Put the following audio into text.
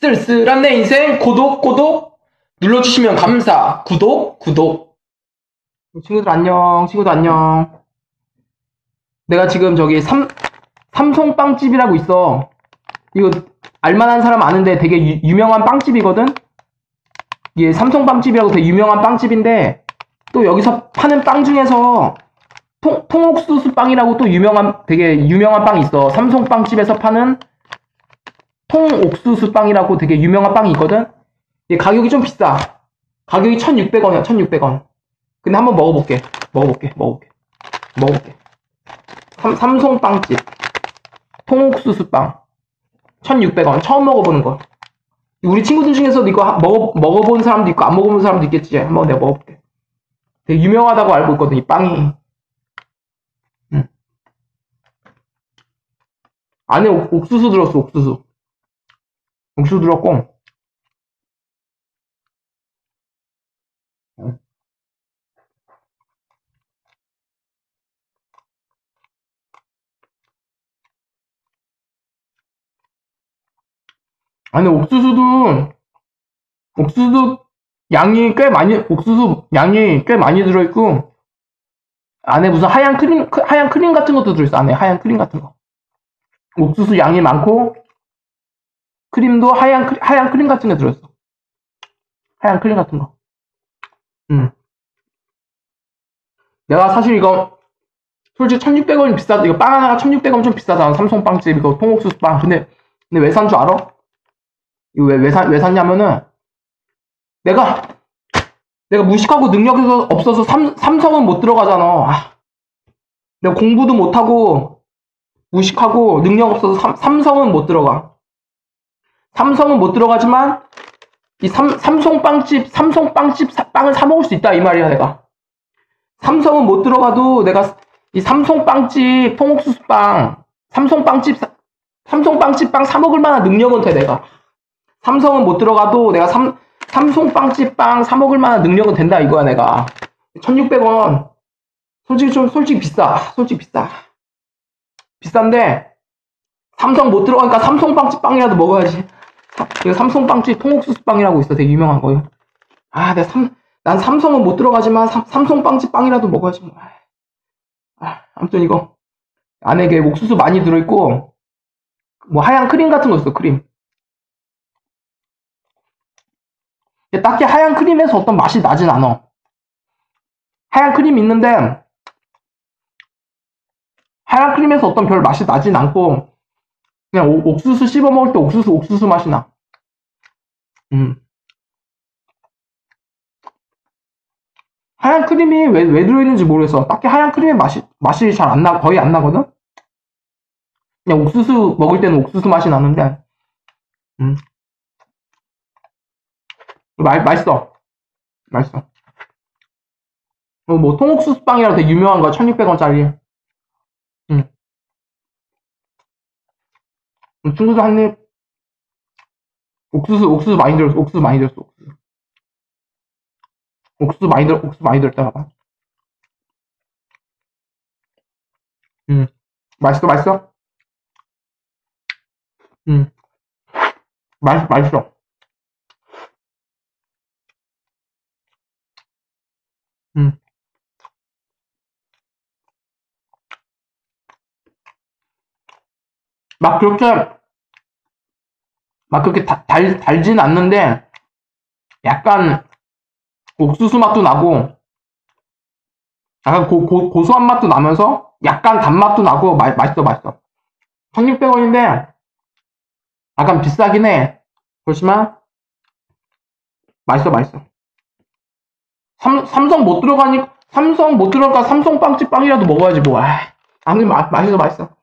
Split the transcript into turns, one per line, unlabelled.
쓸쓸한 내 인생 구독 구독. 눌러주시면 감사. 구독 구독. 친구들 안녕. 친구들 안녕. 내가 지금 저기 삼, 삼송빵집이라고 있어. 이거 알만한 사람 아는데 되게 유, 명한 빵집이거든? 이게 삼송빵집이라고 되게 유명한 빵집인데 또 여기서 파는 빵 중에서 통, 통옥수수 빵이라고 또 유명한 되게 유명한 빵이 있어. 삼송빵집에서 파는 통옥수수 빵이라고 되게 유명한 빵이 있거든? 얘 가격이 좀 비싸. 가격이 1,600원이야, 1,600원. 근데 한번 먹어볼게. 먹어볼게, 먹어볼게. 먹어볼게. 삼, 삼송빵집. 통옥수수 빵. 1,600원. 처음 먹어보는 거. 우리 친구들 중에서도 이거 먹어, 먹어본 사람도 있고, 안 먹어본 사람도 있겠지. 한번 내가 먹어볼게. 되게 유명하다고 알고 있거든, 이 빵이. 음. 안에 옥, 옥수수 들었어, 옥수수. 옥수수 들었고. 아니 옥수수도 옥수수 양이 꽤 많이 옥수수 양이 꽤 많이 들어있고 안에 무슨 하얀 크림 하얀 크림 같은 것도 들어있어 안에 하얀 크림 같은 거. 옥수수 양이 많고 크림도 하얀, 크림, 하얀 크림 같은 게 들어있어. 하얀 크림 같은 거. 음. 내가 사실 이거, 솔직히 1600원이 비싸다. 이거 빵 하나가 1600원 좀 비싸잖아. 삼성 빵집, 이거 통옥수수 빵. 근데, 근데 왜 산 줄 알아? 이거 왜, 왜, 산, 왜 샀냐면은, 내가, 내가 무식하고 능력이 없어서 삼, 삼성은 못 들어가잖아. 아, 내가 공부도 못하고, 무식하고, 능력 없어서 삼, 삼성은 못 들어가. 삼성은 못 들어가지만 이 삼, 삼성 빵집, 삼성 빵집 사, 빵을 사 먹을 수 있다 이 말이야 내가. 삼성은 못 들어가도 내가 이 삼성 빵집 통옥수수 빵, 삼성 빵집 삼성 빵집 빵 사 먹을 만한 능력은 돼 내가. 삼성은 못 들어가도 내가 삼, 삼성 빵집 빵 사 먹을 만한 능력은 된다 이거야 내가. 1600원. 솔직히 좀 솔직히 비싸. 솔직히 비싸. 비싼데 삼성 못 들어가니까 삼성 빵집 빵이라도 먹어야지. 이거 삼성 빵집 통옥수수 빵이라고 있어. 되게 유명한 거예요. 아, 내가 삼, 난 삼성은 못 들어가지만 삼, 삼성 빵집 빵이라도 먹어야지. 뭐. 아, 아무튼 이거 안에 게 옥수수 많이 들어있고 뭐 하얀 크림 같은 거 있어. 크림. 딱히 하얀 크림에서 어떤 맛이 나진 않아. 하얀 크림 있는데 하얀 크림에서 어떤 별 맛이 나진 않고 그냥 오, 옥수수 씹어 먹을 때 옥수수 옥수수 맛이 나. 음. 하얀 크림이 왜, 왜 들어있는지 모르겠어. 딱히 하얀 크림의 맛이, 맛이 잘 안 나, 거의 안 나거든? 그냥 옥수수 먹을 때는 옥수수 맛이 나는데, 음. 마, 맛있어. 맛있어. 어, 뭐, 통옥수수 빵이라 되게 유명한 거야. 1600원짜리. 음. 친구들 한 입, 옥수수, 옥수수 많이 들었어, 옥수수 많이 들었어, 옥수수. 옥수수 많이 들, 옥수수 많이 들었다, 봐봐. 음, 맛있어, 맛있어? 음, 맛있, 맛있어. 음. 막 그렇게 막 그렇게 다, 달, 달진 않는데 약간 옥수수 맛도 나고 약간 고, 고, 고소한 맛도 나면서 약간 단맛도 나고 마, 맛있어 맛있어. 1600원인데 약간 비싸긴 해. 그렇지만 맛있어 맛있어. 삼, 삼성 못 들어가니 삼성 못 들어가 삼성 빵집 빵이라도 먹어야지 뭐. 아, 아무리 맛있어 맛있어